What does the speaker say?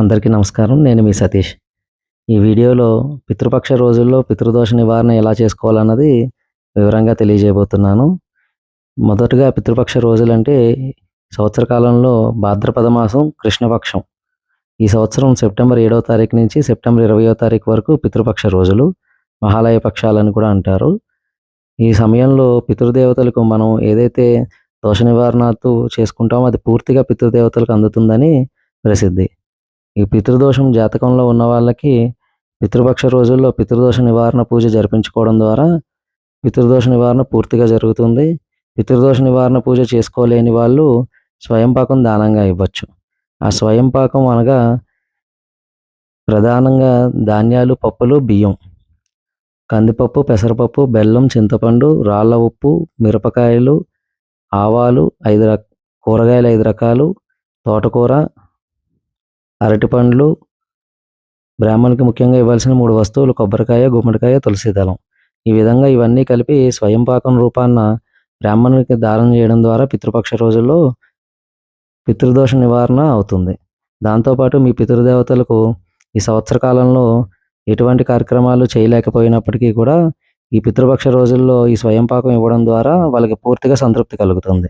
అందరికీ నమస్కారం. నేను మీ సతీష్. ఈ వీడియోలో పితృపక్ష రోజుల్లో పితృదోష నివారణ ఎలా చేసుకోవాలన్నది వివరంగా తెలియజేయబోతున్నాను. మొదటగా పితృపక్ష రోజులంటే సంవత్సర కాలంలో భాద్రపద మాసం కృష్ణపక్షం. ఈ సంవత్సరం సెప్టెంబర్ ఏడవ తారీఖు నుంచి సెప్టెంబర్ ఇరవయో తారీఖు వరకు పితృపక్ష రోజులు. మహాలయ పక్షాలని కూడా అంటారు. ఈ సమయంలో పితృదేవతలకు మనం ఏదైతే దోష నివారణతో చేసుకుంటామో అది పూర్తిగా పితృదేవతలకు అందుతుందని ప్రసిద్ధి. ఈ పితృదోషం జాతకంలో ఉన్న వాళ్ళకి పితృపక్ష రోజుల్లో పితృదోష నివారణ పూజ జరిపించుకోవడం ద్వారా పితృదోష నివారణ పూర్తిగా జరుగుతుంది. పితృదోష నివారణ పూజ చేసుకోలేని వాళ్ళు స్వయంపాకం దానంగా ఇవ్వచ్చు. ఆ స్వయంపాకం అనగా ప్రధానంగా ధాన్యాలు పప్పులు బియ్యం. కందిపప్పు పెసరపప్పు బెల్లం చింతపండు రాళ్ళ ఉప్పు మిరపకాయలు ఆవాలు ఐదు రక కూరగాయలు ఐదు రకాలు తోటకూర అరటిపండ్లు బ్రాహ్మణునికి ముఖ్యంగా ఇవ్వాల్సిన మూడు వస్తువులు కొబ్బరికాయ గుమ్మడికాయ తులసి దళం. ఈ విధంగా ఇవన్నీ కలిపి స్వయం పాకం రూపాన్న బ్రాహ్మణునికి దానం చేయడం ద్వారా పితృపక్ష రోజుల్లో పితృదోష నివారణ అవుతుంది. దాంతోపాటు మీ పితృదేవతలకు ఈ సంవత్సర కాలంలో ఎటువంటి కార్యక్రమాలు చేయలేకపోయినప్పటికీ కూడా ఈ పితృపక్ష రోజుల్లో ఈ స్వయం పాకం ఇవ్వడం ద్వారా వాళ్ళకి పూర్తిగా సంతృప్తి కలుగుతుంది.